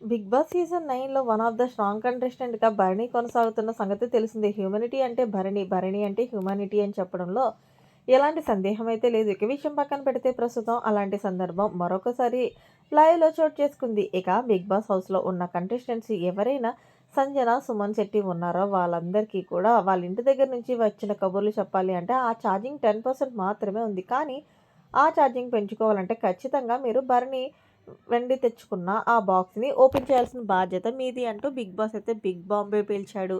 Big boss season నైన్లో one of the strong కంటెస్టెంట్గా భరణి కొనసాగుతున్న సంగతి తెలిసిందే. హ్యూమనిటీ అంటే భరణి భరణి అంటే హ్యూమానిటీ అని చెప్పడంలో ఎలాంటి సందేహం అయితే లేదు. ఇక విషయం పక్కన పెడితే ప్రస్తుతం అలాంటి సందర్భం మరొకసారి లైవ్లో చోటు చేసుకుంది. ఇక బిగ్ బాస్ హౌస్లో ఉన్న కంటెస్టెంట్స్ ఎవరైనా సంజన సుమన్ శెట్టి ఉన్నారో? వాళ్ళందరికీ కూడా వాళ్ళ ఇంటి దగ్గర నుంచి వచ్చిన కబుర్లు చెప్పాలి అంటే ఆ ఛార్జింగ్ టెన్ పర్సెంట్ మాత్రమే ఉంది. కానీ ఆ ఛార్జింగ్ పెంచుకోవాలంటే ఖచ్చితంగా మీరు భరణి వెండి తెచ్చుకున్న ఆ బాక్స్ని ఓపెన్ చేయాల్సిన బాధ్యత మీది అంటూ బిగ్ బాస్ అయితే బిగ్ బాంబే పీల్చాడు.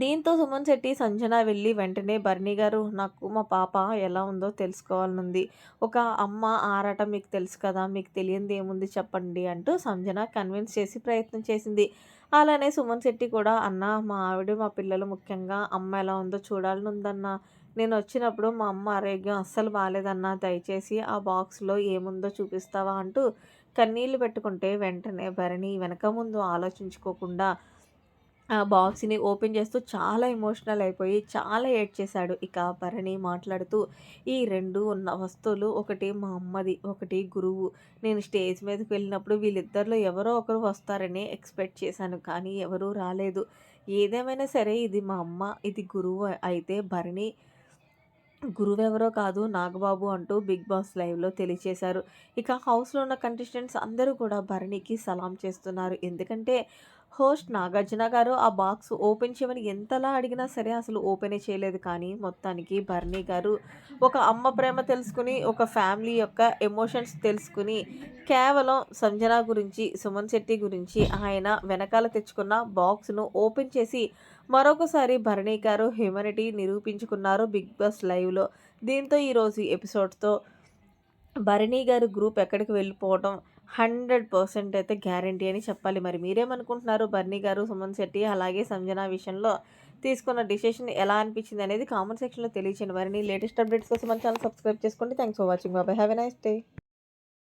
దీంతో సుమన్ శెట్టి సంజన వెళ్ళి వెంటనే బర్నీ గారు నాకు మా పాప ఎలా ఉందో తెలుసుకోవాలనుంది. ఒక అమ్మ ఆరాట మీకు తెలుసు కదా మీకు తెలియంది ఏముంది చెప్పండి అంటూ సంజన కన్విన్స్ చేసి ప్రయత్నం చేసింది. అలానే సుమన్ శెట్టి కూడా అన్న మా ఆవిడ మా పిల్లలు ముఖ్యంగా అమ్మ ఎలా ఉందో చూడాలనుందన్న. నేను వచ్చినప్పుడు మా అమ్మ ఆరోగ్యం అస్సలు బాగాలేదన్నా దయచేసి ఆ బాక్స్లో ఏముందో చూపిస్తావా? అంటూ కన్నీళ్ళు పెట్టుకుంటే వెంటనే భరణి వెనక ముందు ఆలోచించుకోకుండా ఆ బాక్స్ని ఓపెన్ చేస్తూ చాలా ఎమోషనల్ అయిపోయి చాలా ఏడ్ చేశాడు ఇక భరణి మాట్లాడుతూ ఈ రెండు ఉన్న వస్తువులు ఒకటి మా అమ్మది ఒకటి గురువు. నేను స్టేజ్ మీదకి వెళ్ళినప్పుడు వీళ్ళిద్దరిలో ఎవరో ఒకరు వస్తారని ఎక్స్పెక్ట్ చేశాను కానీ ఎవరూ రాలేదు. ఏదేమైనా సరే ఇది మా అమ్మ ఇది గురువు అయితే భరణి గురువెవరో కాదు నాగబాబు అంటూ బిగ్ బాస్ లైవ్లో తెలియచేశారు. ఇక హౌస్లో ఉన్న కంటెస్టెంట్స్ అందరూ కూడా భరణికి సలాం చేస్తున్నారు. ఎందుకంటే హోస్ట్ నాగార్జున గారు ఆ బాక్స్ ఓపెన్ చేయమని ఎంతలా అడిగినా సరే అసలు ఓపెనే చేయలేదు. కానీ మొత్తానికి భరణి గారు ఒక అమ్మ ప్రేమ తెలుసుకుని ఒక ఫ్యామిలీ యొక్క ఎమోషన్స్ తెలుసుకుని కేవలం సంజన గురించి సుమన్ శెట్టి గురించి ఆయన వెనకాల తెచ్చుకున్న బాక్స్ను ఓపెన్ చేసి మరొకసారి Bharani garu humanity నిరూపించుకున్నారు big boss లైవ్లో. దీంతో ఈరోజు ఎపిసోడ్తో భరణి గారు గ్రూప్ ఎక్కడికి వెళ్ళిపోవడం హండ్రెడ్ పర్సెంట్ అయితే గ్యారంటీ అని చెప్పాలి. మరి మీరేమనుకుంటున్నారు? బర్నీ గారు సుమన్ శెట్టి అలాగే సంజన విషయంలో తీసుకున్న డిసిషన్ ఎలా అనిపించింది అనేది కామెంట్ సెక్షన్లో తెలియచేయండి. నీ లేటెస్ట్ అప్డేట్స్ కోసం మన ఛానల్ సబ్స్క్రైబ్ చేసుకోండి. Thanks for watching. బాబాయ్ హ్యావ్ ఎ నైస్ డే.